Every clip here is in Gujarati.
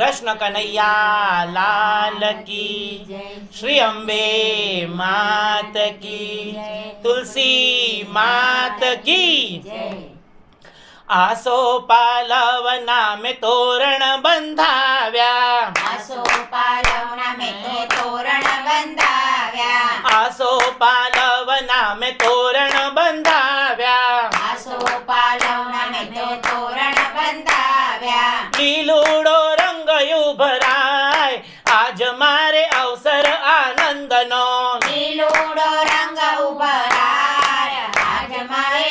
કૃષ્ણ કનૈયા લાલ કી શ્રી અંબે માત કી તુલસી માત કી. આસો પાલવ નામે તોરણ બંધાવ્યા. આસો પાલવના મેં તોરણ બંધાવ્યા. આસો પાલવ નામે તોરણ બંધાવ્યા આસો પાલવના મેં તો તોરણ બંધાવ્યા લીલુડો રંગ ઉભરાય આજ મારે અવસર આનંદનો લીલુડો રંગ ઉભરાય આજ મારે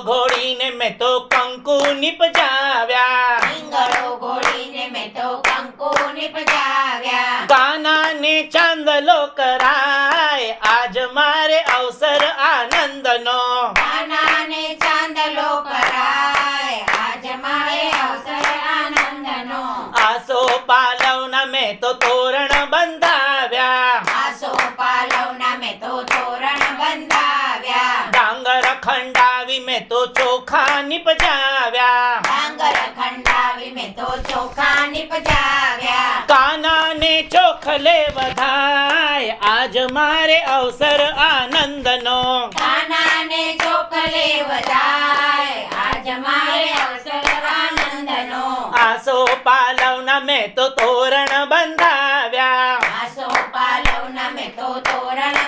ઘોડીને મેં તો કંકુ નિપજાવ્યા પિંગળો ઘોડીને મેં તો કંકુ નિપજાવ્યા કાનાને ચાંદલો કરાય આજ મારે અવસર આનંદનો કાનાને ચાંદલો કરાય આજ મારે અવસર આનંદનો આસો પાલવના મેં તો તોરણ બંધાવ્યા. આસો પાલવના મેં તો તોરણ બંધાવ્યા. ડાંગર ખંડાવી મેં તો ચોખા નિપજાવ્યા. ડાંગર ખંડાવી મેં તો ચોખા નિપજાવ્યા. કાનાને ચોખલે વધાય. આજ મારે અવસર આનંદનો. કાનાને ચોખલે વધાય. આજ મારે અવસર આનંદનો. આસો પાલવના મેં તો તોરણ બંધાવ્યા આસો પાલવના મેં તો તોરણ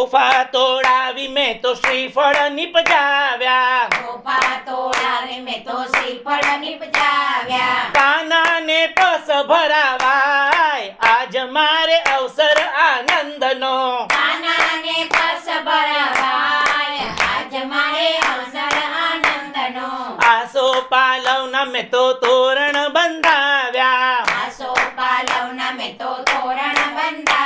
તોફા તોડાવી મેં તો શ્રીફળ નિપજાવ્યા. ગોપા તોડાવી મેં તો શ્રીફળ નિપજાવ્યા. કાનાને પસ ભરાવાય. આજ મારે અવસર આનંદનો. કાનાને પસ ભરાવાય. આજ મારે અવસર આનંદનો. આસો પાલવના મેં તો તોરણ બંધાવ્યા. આસો પાલવના મેં તો તોરણ બંધાવ્યા.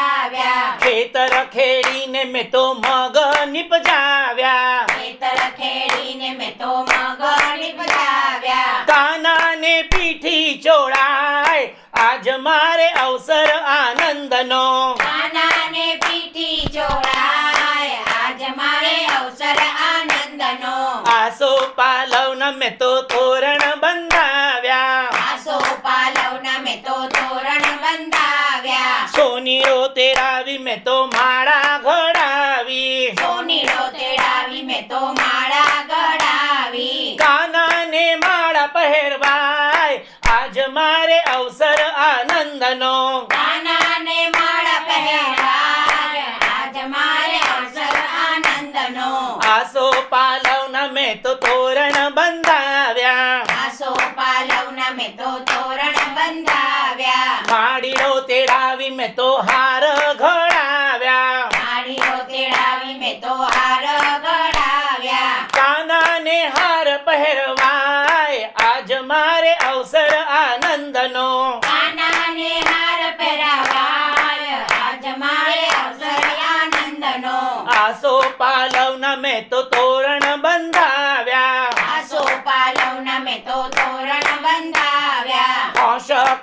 ખેતર ખેડીને મેં તો મગ નિપજાવ્યા. ખેતર ખેડીને મેં તો મગ નિપજાવ્યા. કાનાને પીઠી ચોળાય. આજ મારે અવસર આનંદનો. કાનાને પીઠી ચોળાય. આજ મારે અવસર આનંદનો. આસો પાલવના મેં તો તોરણ બંધાવ્યા આસો પાલવના મેં તો તોરણ બંધાવ્યા સોનીઓ તેરાવી મેં તો માળા ઘડાવી. સોનીડો તેડાવી મેં તો માળા ગડાવી કાનાને માળા પહેરવાય. આજ મારે અવસર આનંદનો. કાનાને માળા પહેરવાય. આજ મારે અવસર આનંદનો. આસો પાલવ મેં તો તોરણ બંધાવ્યા. આસો પાલવના મેં તો તોરણ બંધાવ્યા. માડીડો તેડાવી મેં તો હાર ઘડાવ્યા. માળીઓ તેડાવી મેં તો હાર ગડાવ્યા કાનાને હાર પહેરવાય. આજ મારે અવસર આનંદનો. કાનાને હાર પહેરાવાય. આજ મારે અવસર આનંદનો. આસો પાલવના મેં તો તોરણ બંધાવ્યા. આસો પાલવના મેં તો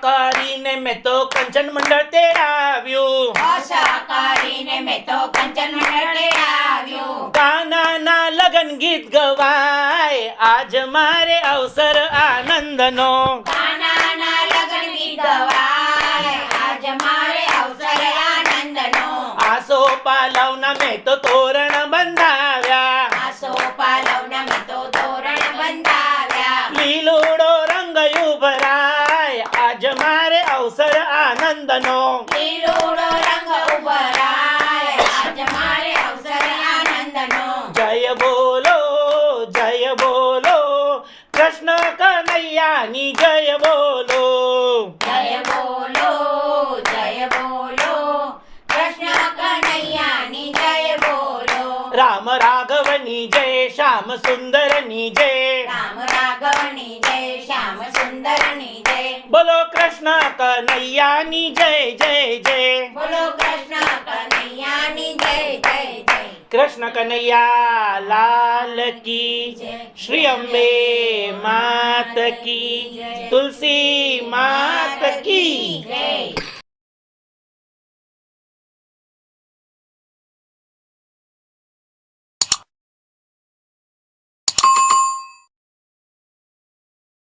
કરીને મેં તો કંચન મંડળ તેડાવ્યું. આશા કરીને મેં તો કંચન મંડળ તેડાવ્યું. કાનાના લગન ગીત ગવાય. આજ મારે અવસર આનંદનો. કાનાના લગન ગીત ગવાય. આજ મારે અવસર આનંદનો. આસો પાલવના મેં તો તોરણ બંધાવ્યા. આસો પાલવના મેં તો તોરણ બંધાવ્યા લીલુડો રંગ ઉભરાય આજ મારે અવસર આનંદનો લીલોડો રંગ ઉભરાય આજ મારે અવસર આનંદનો જય બોલો જય બોલો કૃષ્ણ કનૈયાની જય બોલો જય બોલો જય બોલો કૃષ્ણ કનૈયાની જય બોલો રામ રાઘવની જય શ્યામ સુંદરની જય. રામ રાઘવની જય શ્યામ સુંદરની જય. બોલો કૃષ્ણ કનૈયાની જય જય જય. બોલો કૃષ્ણ કનૈયાની જય જય જય. કૃષ્ણ કનૈયા લાલ કી શ્રી અંબે માત કી તુલસી માત કી જય.